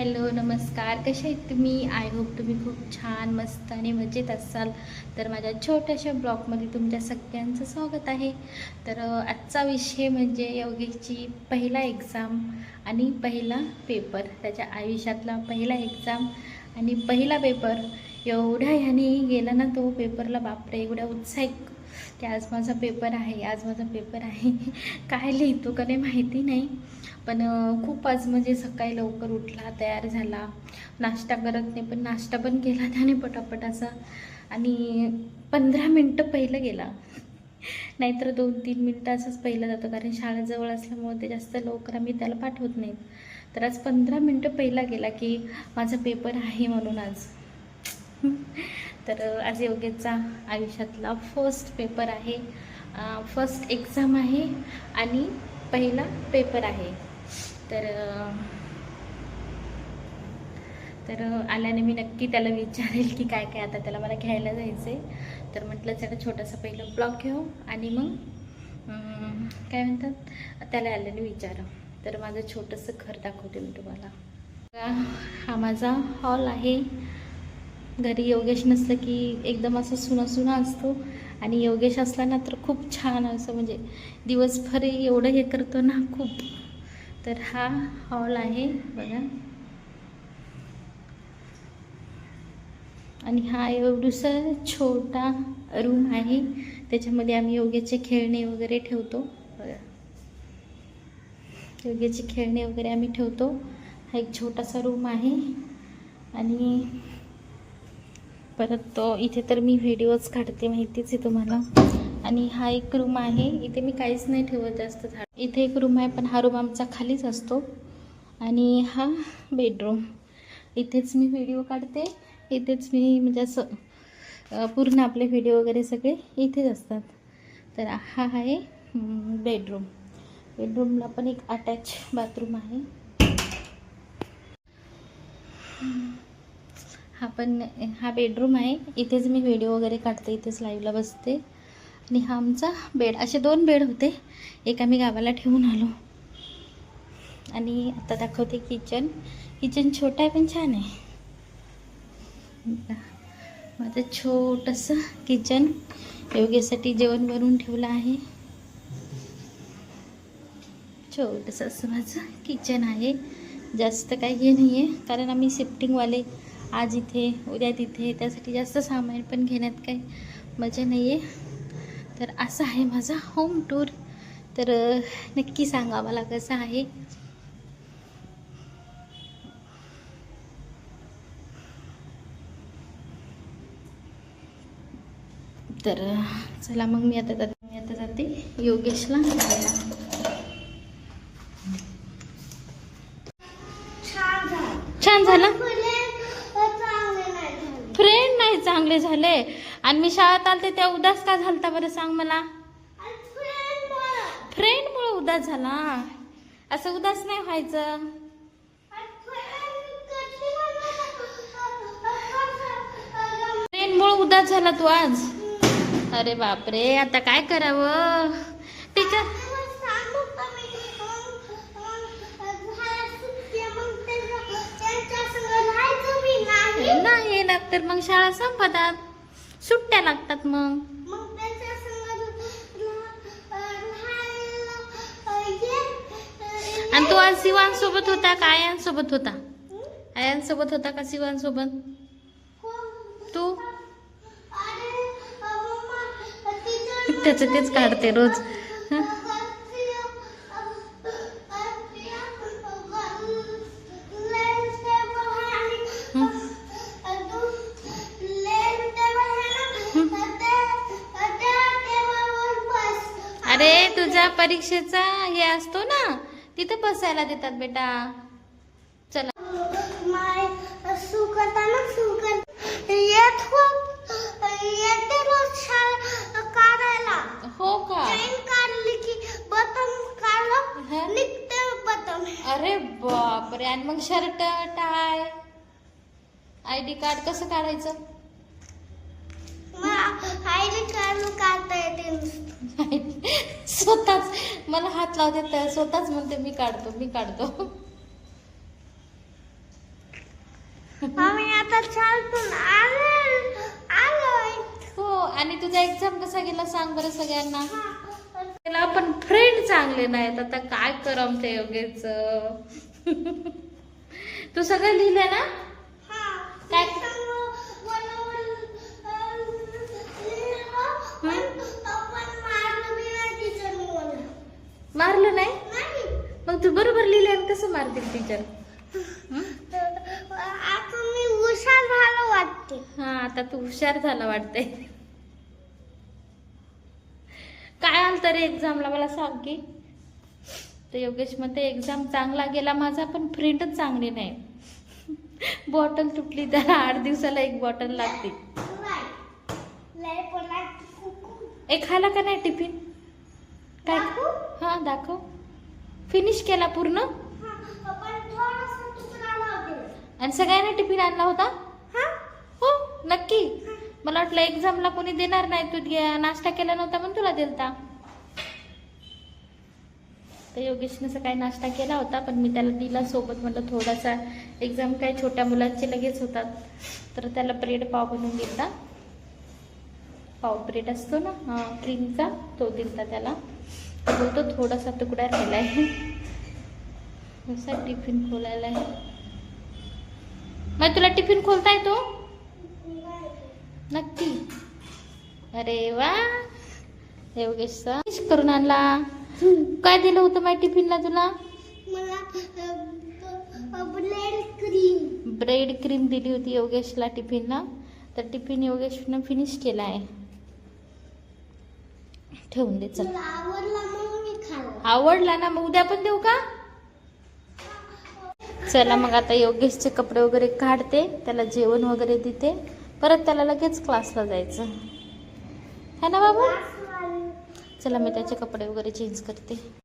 Hello नमस्कार. कसे आहेत तुम्ही? आय होप तुम्ही खूप छान मस्त आणि मजेत असाल. तर माझ्या छोट्याशा ब्लॉगमध्ये तुमच्या सगळ्यांचं स्वागत आहे. तर आजचा विषय म्हणजे योगेची पहिला एक्झाम आणि पहिला पेपर त्याच्या आयुष्यातला पहिला एक्झाम आणि पहिला पेपर एवढ्या ह्याने गेला ना तो पेपरला बापरे एवढ्या उत्साहित की आज माझा पेपर आहे आज माझा पेपर आहे. काय लिहितो का नाही माहिती नाही. पण खूप आज म्हणजे सकाळी लवकर उठला तयार झाला. नाश्ता करत नाही पण नाश्ता पण केला त्याने पटापटाचा आणि पंधरा मिनटं पहिलं गेला. नाहीतर दोन तीन मिनटं असंच पहिलं जातं कारण शाळा जवळ असल्यामुळे ते जास्त लवकर आम्ही त्याला पाठवत नाहीत. तर आज पंधरा मिनटं पहिला गेला की माझा पेपर आहे म्हणून आज. तर आज योगेचा आयुष्यातला फर्स्ट पेपर आहे. फर्स्ट एक्झाम आहे आणि पहिला पेपर आहे. तर तर आल्याने मी नक्की त्याला विचारेल की काय काय आता त्याला मला घ्यायला जायचं आहे तर म्हटलं त्याला छोटासा पहिलं ब्लॉग घेऊ आणि मग काय म्हणतात? त्याला आल्याने विचारा. तर माझं छोटंसं घर दाखवते मी तुम्हाला. हा माझा हॉल आहे. घरी योगेश नसलं की एकदम असं सुना सुना असतो. आणि योगेश असला ना तर खूप छान असं म्हणजे दिवसभर एवढं हे करतो ना खूप. तर हा हॉल आहे बघा. आणि हा एवढूसा छोटा रूम आहे. त्याच्यामध्ये आम्ही योग्याचे खेळणे वगैरे ठेवतो. बघा. योग्याचे खेळणे वगैरे आम्ही ठेवतो. हा एक छोटासा रूम आहे. आणि परत तो इथे तर मी व्हिडिओज काढते माहितीच आहे तुम्हाला. आणि हा एक रूम आहे. इथे मी काहीच नाही ठेवत जास्त झाड. इथे एक रूम आहे पण हा रूम आमचा खालीच असतो. आणि हा बेडरूम इथेच मी व्हिडिओ काढते. इथेच मी म्हणजे असं पूर्ण आपले व्हिडिओ वगैरे सगळे इथेच असतात. तर हा आहे बेडरूम बेडरूमला पण एक अटॅच बाथरूम आहे. हा पण हा बेडरूम आहे. इथेच मी व्हिडिओ वगैरे काढते इथेच लाईव्हला बसते. आणि हा आमचा बेड असे दोन बेड होते. एक आम्ही गावाला ठेवून आलो. आणि आता दाखवते किचन किचन छोटं आहे पण छान आहे. माझं छोटंसं किचन योग्यासाठी जेवण बनवून ठेवलं आहे. छोटंसं असं माझं किचन आहे. जास्त काही हे नाही आहे कारण आम्ही शिफ्टिंगवाले आज इथे उद्या तिथे त्यासाठी जास्त सामान पण घेण्यात काही मजा नाही आहे तर असं आहे माझा होम टूर तर नक्की सांगा मला कसं आहे. तर चला मग मी आता जाते मी आता जाते योगेशला छान झाला फ्रेंड नाही चांगले झाले. आणि मी शाळेत आलते त्या उदास का झालता बरं सांग मला? फ्रेंडमुळे उदास झाला. असं उदास नाही व्हायचं. फ्रेंडमुळे उदास झाला तू आज? अरे बापरे आता काय करावं? टीचर नाही येणार तर मग शाळा संपतात. सुट्ट्या लागतात मग. आणि तू आज शिवान सोबत होता का आयान सोबत होता? आयान सोबत होता का शिवान सोबत तू? त्याचं तेच काढते रोज. तुझ्या परीक्षेचा हे असतो ना तिथे बसायला देतात बेटा. चला. हो का? हं? अरे बापरे आणि मग shirt tie I D card कसं काढायचं? स्वतःच मला हात लावते तर स्वतःच म्हणते मी काढतो मी काढतो. आम्ही आता चालतून आलो आलोय हो आणि तुझा एक्झाम कसा गेला सांग बरं सगळ्यांना. त्याला पण फ्रेंड चांगले नाहीत आता काय कर आमच्या योगेच? तू सगळं लिहिलं ना? काय? मारलं नाही? मग तू बरोबर लिहिलं आणि कसं मारतील टीचर आता मी हुशार झालो वाटते. हा आता तू हुशार झाला वाटतंय. काय आलं तरी एक्झामला मला सांग की. तर योगेशमध्ये एक्झाम चांगला गेला माझा पण फ्रेंडच चांगली नाही. बॉटल तुटली त्याला आठ दिवसाला एक बॉटल लागते. ए खायला का नाही टिफिन काय? हा दाखव. फिनिश केला पूर्ण. आणि सगळ्यांना टिफिन आणला होता? हा? हो नक्की. मला वाटलं एक्झामला कोणी देणार नाही. तू नाश्ता केला नव्हता पण तुला दिलता. तर योगेशने सकाळी नाश्ता केला होता पण मी त्याला दिला सोबत. म्हटलं थोडासा एक्झाम काय छोट्या मुलांचे लगेच होतात. तर त्याला ब्रेड पाव बनवून दिलता. पाव ब्रेड असतो ना हा क्रीमचा तो दिलता त्याला. तो बोलतो थोडासा तुकडा राहिलाय. असा टिफिन खोलायला आहे. मग तुला टिफिन खोलता येतो नक्की. अरे वा. योगेश करून आणला. काय दिलं होतं माझ्या टिफिनला तुला? Bread cream. दिली होती योगेशला टिफिनला. तर टिफिन योगेशनं फिनिश केला आहे. ठेवून दे चल मला आवडला म्हणून मी खाल्ला आवडला ना मग उद्या पण देऊ का? चला मग आता योगेशचे कपडे वगैरे काढते त्याला जेवण वगैरे देते. परत त्याला लगेच क्लासला जायचं. है ना बाबा? चला मी त्याचे कपडे वगैरे चेंज करते.